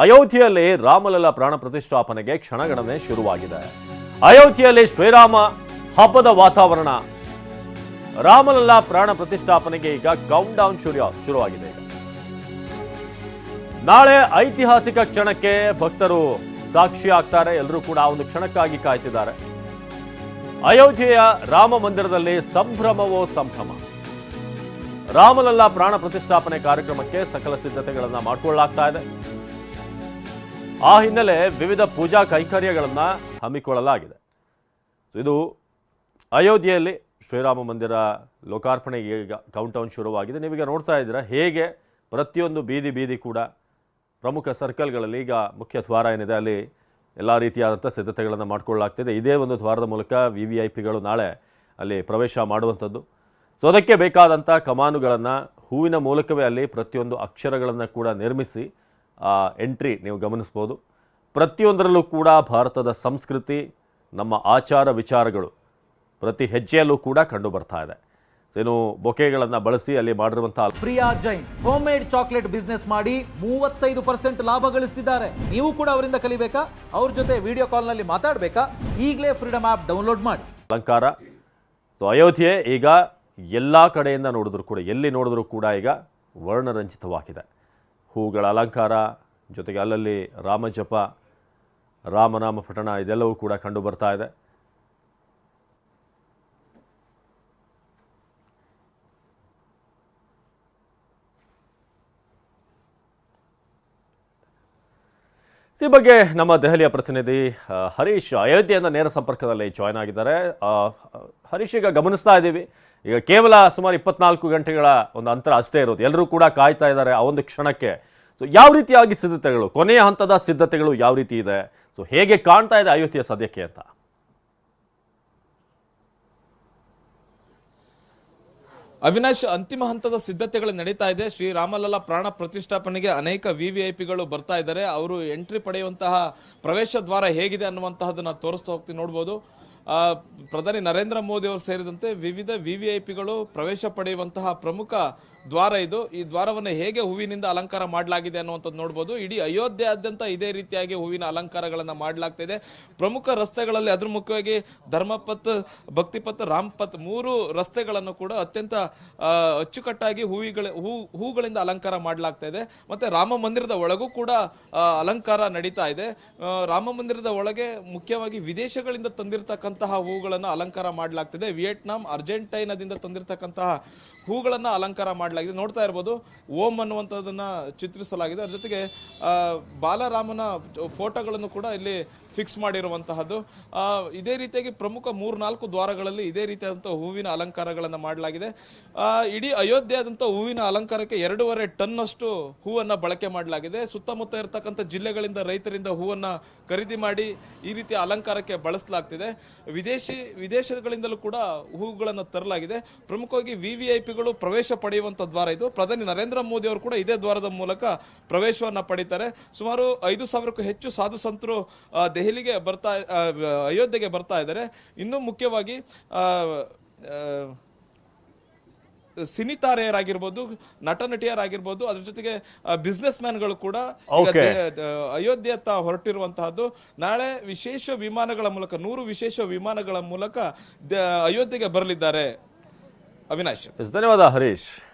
ಅಯೋಧ್ಯೆಯಲ್ಲಿ ರಾಮಲಲ್ಲ ಪ್ರಾಣ ಪ್ರತಿಷ್ಠಾಪನೆಗೆ ಕ್ಷಣಗಣನೆ ಶುರುವಾಗಿದೆ. ಅಯೋಧ್ಯೆಯಲ್ಲಿ ಶ್ರೀರಾಮ ಹಬ್ಬದ ವಾತಾವರಣ. ರಾಮಲಲ್ಲ ಪ್ರಾಣ ಪ್ರತಿಷ್ಠಾಪನೆಗೆ ಈಗ ಕೌಂಟ್ ಡೌನ್ ಶುರು, ಶುರುವಾಗಿದೆ. ನಾಳೆ ಐತಿಹಾಸಿಕ ಕ್ಷಣಕ್ಕೆ ಭಕ್ತರು ಸಾಕ್ಷಿ ಆಗ್ತಾರೆ. ಎಲ್ಲರೂ ಕೂಡ ಒಂದು ಕ್ಷಣಕ್ಕಾಗಿ ಕಾಯ್ತಿದ್ದಾರೆ. ಅಯೋಧ್ಯೆಯ ರಾಮ ಮಂದಿರದಲ್ಲಿ ಸಂಭ್ರಮವೋ ಸಂಭ್ರಮ? ರಾಮಲಲ್ಲ ಪ್ರಾಣ ಪ್ರತಿಷ್ಠಾಪನೆ ಕಾರ್ಯಕ್ರಮಕ್ಕೆ ಸಕಲ ಸಿದ್ಧತೆಗಳನ್ನ ಮಾಡಿಕೊಳ್ಳಲಾಗ್ತಾ ಇದೆ. ಆ ಹಿನ್ನೆಲೆ ವಿವಿಧ ಪೂಜಾ ಕೈಕರ್ಯಗಳನ್ನು ಹಮ್ಮಿಕೊಳ್ಳಲಾಗಿದೆ. ಇದು ಅಯೋಧ್ಯೆಯಲ್ಲಿ ಶ್ರೀರಾಮ ಮಂದಿರ ಲೋಕಾರ್ಪಣೆಗೆ ಈಗ ಕೌಂಟೌನ್ ಶುರುವಾಗಿದೆ. ನೀವೀಗ ನೋಡ್ತಾ ಇದ್ದೀರಾ ಹೇಗೆ ಪ್ರತಿಯೊಂದು ಬೀದಿ ಬೀದಿ ಕೂಡ ಪ್ರಮುಖ ಸರ್ಕಲ್ಗಳಲ್ಲಿ ಈಗ ಮುಖ್ಯ ದ್ವಾರ ಏನಿದೆ ಅಲ್ಲಿ ಎಲ್ಲ ರೀತಿಯಾದಂಥ ಸಿದ್ಧತೆಗಳನ್ನು ಮಾಡಿಕೊಳ್ಳಲಾಗ್ತಿದೆ. ಇದೇ ಒಂದು ದ್ವಾರದ ಮೂಲಕ ವಿ ವಿ ಐ ಪಿಗಳು ನಾಳೆ ಅಲ್ಲಿ ಪ್ರವೇಶ ಮಾಡುವಂಥದ್ದು. ಸೊ ಅದಕ್ಕೆ ಬೇಕಾದಂಥ ಕಮಾನುಗಳನ್ನು ಹೂವಿನ ಮೂಲಕವೇ ಅಲ್ಲಿ ಪ್ರತಿಯೊಂದು ಅಕ್ಷರಗಳನ್ನು ಕೂಡ ನಿರ್ಮಿಸಿ ಎಂಟ್ರಿ ನೀವು ಗಮನಿಸ್ಬೋದು. ಪ್ರತಿಯೊಂದರಲ್ಲೂ ಕೂಡ ಭಾರತದ ಸಂಸ್ಕೃತಿ ನಮ್ಮ ಆಚಾರ ವಿಚಾರಗಳು ಪ್ರತಿ ಹೆಜ್ಜೆಯಲ್ಲೂ ಕೂಡ ಕಂಡು ಬರ್ತಾ ಇದೆ. ಏನು ಬೊಕೆಗಳನ್ನು ಬಳಸಿ ಅಲ್ಲಿ ಮಾಡಿರುವಂತಹ Priya Jain home made chocolate business ಮಾಡಿ ಮೂವತ್ತೈದು ಪರ್ಸೆಂಟ್ ಲಾಭ ಗಳಿಸ್ತಿದ್ದಾರೆ. ನೀವು ಕೂಡ ಅವರಿಂದ ಕಲಿಬೇಕಾ? ಅವ್ರ ಜೊತೆ ವಿಡಿಯೋ ಕಾಲ್ನಲ್ಲಿ ಮಾತಾಡಬೇಕಾ? ಈಗಲೇ ಫ್ರೀಡಮ್ ಆ್ಯಪ್ ಡೌನ್ಲೋಡ್ ಮಾಡಿ. ಅಲಂಕಾರ. ಸೊ ಅಯೋಧ್ಯೆ ಈಗ ಎಲ್ಲ ಕಡೆಯಿಂದ ನೋಡಿದ್ರು ಕೂಡ ಎಲ್ಲಿ ನೋಡಿದ್ರು ಕೂಡ ಈಗ ವರ್ಣರಂಜಿತವಾಗಿದೆ. ಹೂಗಳ ಅಲಂಕಾರ, ಜೊತೆಗೆ ಅಲ್ಲಲ್ಲಿ ರಾಮಜಪ, ರಾಮನಾಮ ಪಠಣ ಇದೆಲ್ಲವೂ ಕೂಡ ಕಂಡು ಬರ್ತಾ ಇದೆ. ಈ ಬಗ್ಗೆ ನಮ್ಮ ದೆಹಲಿಯ ಪ್ರತಿನಿಧಿ ಹರೀಶ್ ಅಯೋಧ್ಯೆಯಿಂದ ನೇರ ಸಂಪರ್ಕದಲ್ಲಿ ಜಾಯ್ನ್ ಆಗಿದ್ದಾರೆ. ಹರೀಶ್, ಈಗ ಗಮನಿಸ್ತಾ ಇದ್ದೀವಿ. ಈಗ ಕೇವಲ ಸುಮಾರು ಇಪ್ಪತ್ನಾಲ್ಕು ಗಂಟೆಗಳ ಒಂದು ಅಂತರ ಅಷ್ಟೇ ಇರೋದು. ಎಲ್ಲರೂ ಕೂಡ ಕಾಯ್ತಾ ಇದ್ದಾರೆ ಆ ಒಂದು ಕ್ಷಣಕ್ಕೆ. ಸೊ ಯಾವ ರೀತಿಯಾಗಿ ಸಿದ್ಧತೆಗಳು, ಕೊನೆಯ ಹಂತದ ಸಿದ್ಧತೆಗಳು ಯಾವ ರೀತಿ ಇದೆ? ಸೊ ಹೇಗೆ ಕಾಣ್ತಾ ಇದೆ ಅಯೋಧ್ಯೆ ಸದ್ಯಕ್ಕೆ ಅಂತ? ಅವಿನಾಶ್, ಅಂತಿಮ ಹಂತದ ಸಿದ್ಧತೆಗಳು ನಡೀತಾ ಇದೆ. ಶ್ರೀರಾಮಲಲ್ಲ ಪ್ರಾಣ ಪ್ರತಿಷ್ಠಾಪನೆಗೆ ಅನೇಕ ವಿ ವಿ ಐ ಪಿಗಳು ಬರ್ತಾ ಇದ್ದಾರೆ. ಅವರು ಎಂಟ್ರಿ ಪಡೆಯುವಂತಹ ಪ್ರವೇಶ ದ್ವಾರ ಹೇಗಿದೆ ಅನ್ನುವಂತಹದನ್ನ ತೋರಿಸ್ತಾ ಹೋಗ್ತೀನಿ, ನೋಡ್ಬೋದು. ಪ್ರಧಾನಿ ನರೇಂದ್ರ ಮೋದಿ ಅವರು ಸೇರಿದಂತೆ ವಿವಿಧ ವಿ ವಿ ಐ ಪಿಗಳು ಪ್ರವೇಶ ಪಡೆಯುವಂತಹ ಪ್ರಮುಖ ದ್ವಾರ ಇದು. ಈ ದ್ವಾರವನ್ನು ಹೇಗೆ ಹೂವಿನಿಂದ ಅಲಂಕಾರ ಮಾಡಲಾಗಿದೆ ಅನ್ನುವಂಥದ್ದು ನೋಡ್ಬೋದು. ಇಡೀ ಅಯೋಧ್ಯೆಯಾದ್ಯಂತ ಇದೇ ರೀತಿಯಾಗಿ ಹೂವಿನ ಅಲಂಕಾರಗಳನ್ನು ಮಾಡಲಾಗ್ತಿದೆ. ಪ್ರಮುಖ ರಸ್ತೆಗಳಲ್ಲಿ ಅದ್ರ ಮುಖ್ಯವಾಗಿ ಧರ್ಮಪತ್, ಭಕ್ತಿಪತ್, ರಾಮ್ಪತ್ ಮೂರು ರಸ್ತೆಗಳನ್ನು ಕೂಡ ಅತ್ಯಂತ ಅಚ್ಚುಕಟ್ಟಾಗಿ ಹೂವಿಗಳ, ಹೂ, ಹೂಗಳಿಂದ ಅಲಂಕಾರ ಮಾಡಲಾಗ್ತಾ ಇದೆ ಮತ್ತೆ ರಾಮ ಮಂದಿರದ ಒಳಗೂ ಕೂಡ ಅಲಂಕಾರ ನಡೀತಾ ಇದೆ. ರಾಮ ಮಂದಿರದ ಒಳಗೆ ಮುಖ್ಯವಾಗಿ ವಿದೇಶಗಳಿಂದ ತಂದಿರತಕ್ಕಂತಹ ಹೂಗಳನ್ನು ಅಲಂಕಾರ ಮಾಡಲಾಗ್ತಿದೆ. ವಿಯೆಟ್ನಾಂ, ಅರ್ಜೆಂಟೈನಾದಿಂದ ತಂದಿರತಕ್ಕಂತಹ ಹೂಗಳನ್ನು ಅಲಂಕಾರ ಮಾಡಲಾಗಿದೆ. ನೋಡ್ತಾ ಇರ್ಬೋದು, ಓಂ ಅನ್ನುವಂಥದ್ದನ್ನು ಚಿತ್ರಿಸಲಾಗಿದೆ. ಅದ್ರ ಜೊತೆಗೆ ಬಾಲರಾಮನ ಫೋಟೋಗಳನ್ನು ಕೂಡ ಇಲ್ಲಿ ಫಿಕ್ಸ್ ಮಾಡಿರುವಂತಹದ್ದು. ಇದೇ ರೀತಿಯಾಗಿ ಪ್ರಮುಖ ಮೂರ್ನಾಲ್ಕು ದ್ವಾರಗಳಲ್ಲಿ ಇದೇ ರೀತಿಯಾದಂಥ ಹೂವಿನ ಅಲಂಕಾರಗಳನ್ನು ಮಾಡಲಾಗಿದೆ. ಇಡೀ ಅಯೋಧ್ಯೆಯಾದಂಥ ಹೂವಿನ ಅಲಂಕಾರಕ್ಕೆ ಎರಡೂವರೆ ಟನ್ನಷ್ಟು ಹೂವನ್ನ ಬಳಕೆ ಮಾಡಲಾಗಿದೆ. ಸುತ್ತಮುತ್ತ ಇರತಕ್ಕಂಥ ಜಿಲ್ಲೆಗಳಿಂದ ರೈತರಿಂದ ಹೂವನ್ನು ಖರೀದಿ ಮಾಡಿ ಈ ರೀತಿಯ ಅಲಂಕಾರಕ್ಕೆ ಬಳಸಲಾಗ್ತಿದೆ. ವಿದೇಶಿ ವಿದೇಶಗಳಿಂದಲೂ ಕೂಡ ಹೂಗಳನ್ನು ತರಲಾಗಿದೆ. ಪ್ರಮುಖವಾಗಿ ವಿ ವಿ ಐ ಪಿಗಳು ಪ್ರವೇಶ ಪಡೆಯುವಂಥ ದ್ವಾರ ಇದು. ಪ್ರಧಾನಿ ನರೇಂದ್ರ ಮೋದಿ ಅವರು ಕೂಡ ಇದೇ ದ್ವಾರದ ಮೂಲಕ ಪ್ರವೇಶವನ್ನು ಪಡೀತಾರೆ. ಸುಮಾರು ಐದು ಸಾವಿರಕ್ಕೂ ಹೆಚ್ಚು ಸಾಧು ಸಂತರು ದೆಹಲಿಗೆ ಬರ್ತಾ ಅಯೋಧ್ಯೆಗೆ ಬರ್ತಾ ಇದ್ದಾರೆ. ಇನ್ನೂ ಮುಖ್ಯವಾಗಿ ಆ, ಆ, ಸಿನಿ ತಾರೆಯರಾಗಿರ್ಬೋದು ನಟ ನಟಿಯರಾಗಿರ್ಬೋದು ಅದ್ರ ಜೊತೆಗೆ ಬಿಸ್ನೆಸ್ ಮ್ಯಾನ್ಗಳು ಕೂಡ. ಅಯೋಧ್ಯೆಯತ್ತ ಹೊರಟಿರುವಂತಹದ್ದು. ನಾಳೆ ವಿಶೇಷ ವಿಮಾನಗಳ ಮೂಲಕ ನೂರು ವಿಶೇಷ ವಿಮಾನಗಳ ಮೂಲಕ ಅಯೋಧ್ಯೆಗೆ ಬರಲಿದ್ದಾರೆ. ಅವಿನಾಶ್. ಧನ್ಯವಾದ ಹರೀಶ್.